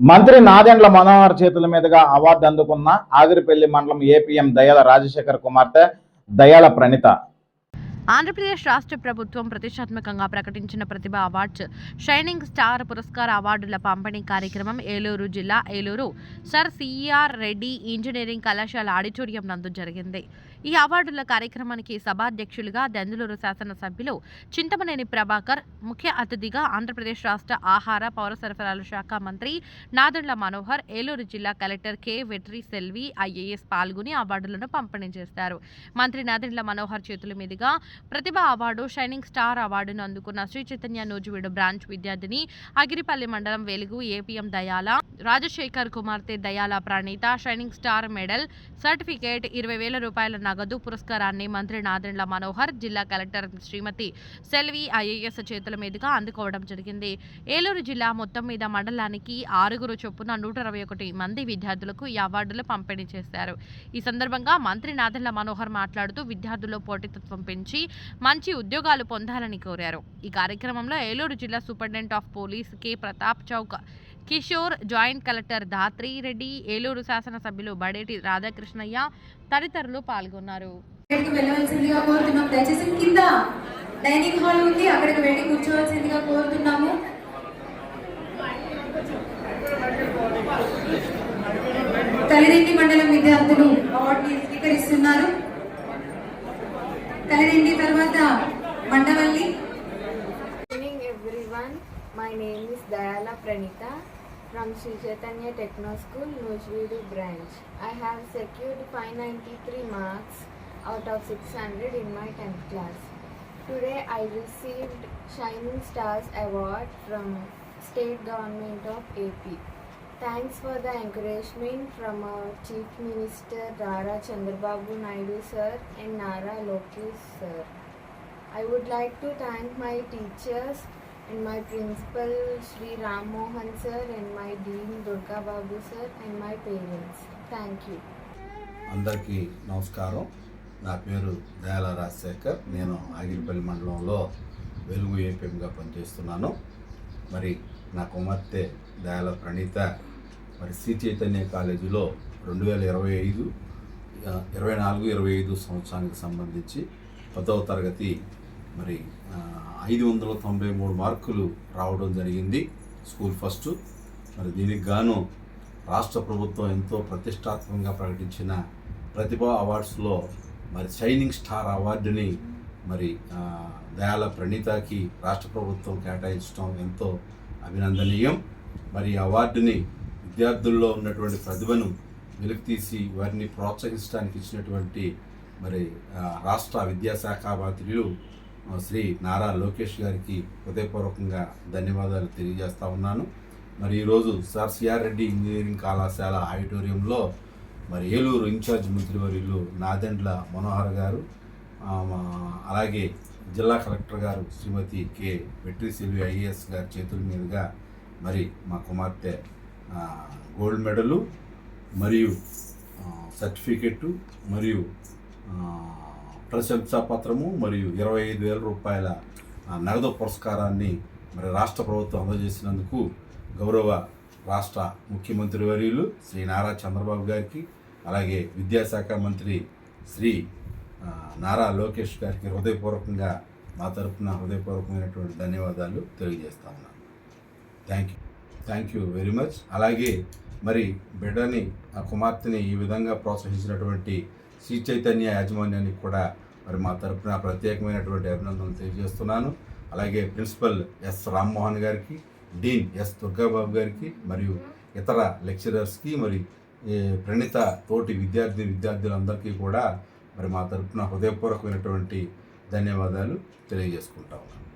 మంత్రి నాదెండ్ల మనోహర్ చేతుల మీదుగా అవార్డు అందుకున్న ఆగిరిపల్లి మండలం ఏపీఎం దయాల రాజశేఖర్ కుమార్తె దయాల ప్రణిత. ఆంధ్రప్రదేశ్ రాష్ట్ర ప్రభుత్వం ప్రతిష్టాత్మకంగా ప్రకటించిన ప్రతిభ అవార్డ్స్ షైనింగ్ స్టార్ పురస్కార అవార్డుల పంపిణీ కార్యక్రమం ఏలూరు జిల్లా Eluru. Sir CR Reddy engineering కళాశాల ఆడిటోరియం నందు జరిగింది. ఈ అవార్డుల కార్యక్రమానికి సభాధ్యక్షులుగా దెందులూరు శాసనసభ్యులు చింతమనేని ప్రభాకర్ ముఖ్య అతిథిగా ఆంధ్రప్రదేశ్ రాష్ట్ర ఆహార పౌర సరఫరాల శాఖ మంత్రి నాదండ్ల మనోహర్ ఏలూరు జిల్లా collector K. Vetri Selvi IAS పాల్గొని అవార్డులను పంపిణీ చేస్తారు మంత్రి నాదండ్ల మనోహర్ చేతుల మీదుగా ప్రతిభ అవార్డు షైనింగ్ స్టార్ అవార్డును అందుకున్న శ్రీ చైతన్య నూజివీడు బ్రాంచ్ విద్యార్థిని అగిరిపల్లి మండలం వెలుగు ఏపీఎం దయాల రాజశేఖర్ కుమార్తె Dayala Praneetha shining star medal certificate ఇరవై వేల రూపాయల నగదు పురస్కారాన్ని మంత్రి నాదెండ్ల మనోహర్ జిల్లా కలెక్టర్ శ్రీమతి సెల్వి ఐఏఎస్ చేతుల మీదుగా అందుకోవడం జరిగింది. ఏలూరు జిల్లా మొత్తం మీద మండలానికి ఆరుగురు చొప్పున నూట ఇరవై ఒకటి మంది విద్యార్థులకు ఈ అవార్డులు పంపిణీ చేశారు. ఈ సందర్భంగా మంత్రి నాదెండ్ల మనోహర్ మాట్లాడుతూ విద్యార్థుల్లో పోటీతత్వం పెంచి మంచి ఉద్యోగాలు పొందాలని కోరారు. ఈ కార్యక్రమంలో ఏలూరు జిల్లా superintendent of police K. Pratap Chowk Kishore joint collector Dhatri Reddy Eluru శాసనసభ్యులు బడేటి రాధాకృష్ణయ్య తదితరులు పాల్గొన్నారు. కింద డైనింగ్ హాల్ ఉంది. అక్కడికి వెళ్ళి కూర్చోవలసిందిగా కోరుతున్నాము. తల్లిదండ్రి మండలం విద్యార్థులు Good evening everyone. My name is Dayala Pranita from Sri Chaitanya Techno School, Nujvidu branch. I have secured 593 marks out of 600 in my 10th class. Today I received Shining Stars Award from State Government of AP. Thanks for the encouragement from our Chief Minister Rara Chandrababu Naidu sir and Nara Lokesh sir. I would like to thank my teachers and my principal Sri Ram Mohan sir and my dean Durga Babu sir and my parents. Thank you. అందరికీ నమస్కారం నా పేరు దయాల రాజశేఖర్ నేను ఆగిరిపల్లి మండలంలో వెలుగు ఏపీఎంగా పనిచేస్తున్నాను మరి నా కుమార్తె దయాల ప్రణీత మరి శ్రీ చైతన్య కాలేజీలో రెండు వేల ఇరవై ఐదు ఇరవై నాలుగు ఇరవై ఐదు సంవత్సరానికి సంబంధించి పదవ తరగతి మరి ఐదు వందల తొంభై మూడు మార్కులు రావడం జరిగింది స్కూల్ ఫస్ట్. మరి దీనికి గాను రాష్ట్ర ప్రభుత్వం ఎంతో ప్రతిష్టాత్మకంగా ప్రకటించిన ప్రతిభా అవార్డ్స్లో మరి షైనింగ్ స్టార్ అవార్డుని మరి దయాల ప్రణీతకి రాష్ట్ర ప్రభుత్వం కేటాయించడం ఎంతో అభినందనీయం. మరి అవార్డుని విద్యార్థుల్లో ఉన్నటువంటి ప్రతిభను వెలికితీసి వారిని ప్రోత్సహించడానికి ఇచ్చినటువంటి మరి రాష్ట్ర విద్యాశాఖ మంత్రులు శ్రీ నారా లోకేష్ గారికి హృదయపూర్వకంగా ధన్యవాదాలు తెలియజేస్తా ఉన్నాను. మరి ఈరోజు సార్ సిఆర్ రెడ్డి ఇంజనీరింగ్ కళాశాల ఆడిటోరియంలో మరి ఏలూరు ఇన్ఛార్జ్ మంత్రివర్యులు నాదెండ్ల మనోహర్ గారు అలాగే జిల్లా కలెక్టర్ గారు శ్రీమతి కె. వెట్రి సెల్వి ఐఏఎస్ గారి చేతుల మీదుగా మరి మా కుమార్తె గోల్డ్ మెడలు మరియు సర్టిఫికెట్టు మరియు ప్రశంసా పత్రము మరియు ఇరవై ఐదు వేల రూపాయల నగదు పురస్కారాన్ని మరి రాష్ట్ర ప్రభుత్వం అందజేసినందుకు గౌరవ రాష్ట్ర ముఖ్యమంత్రి వర్యులు శ్రీ నారా చంద్రబాబు గారికి అలాగే విద్యాశాఖ మంత్రి శ్రీ నారా లోకేష్ గారికి హృదయపూర్వకంగా మా తరపున హృదయపూర్వకమైనటువంటి ధన్యవాదాలు తెలియజేస్తా ఉన్నాను. Thank you. Thank you very much. అలాగే మరి బిడ్డని ఆ కుమార్తెని ఈ విధంగా ప్రోత్సహించినటువంటి శ్రీ చైతన్య యాజమాన్యానికి కూడా మరి మా తరపున ప్రత్యేకమైనటువంటి అభినందనలు తెలియజేస్తున్నాను. అలాగే ప్రిన్సిపల్ ఎస్ రామ్మోహన్ గారికి డీన్ ఎస్ దుర్గాబాబు గారికి మరియు ఇతర లెక్చరర్స్కి మరి ప్రణిత తోటి విద్యార్థి విద్యార్థులందరికీ కూడా మరి మా తరపున హృదయపూర్వకమైనటువంటి ధన్యవాదాలు తెలియజేసుకుంటా ఉన్నాను.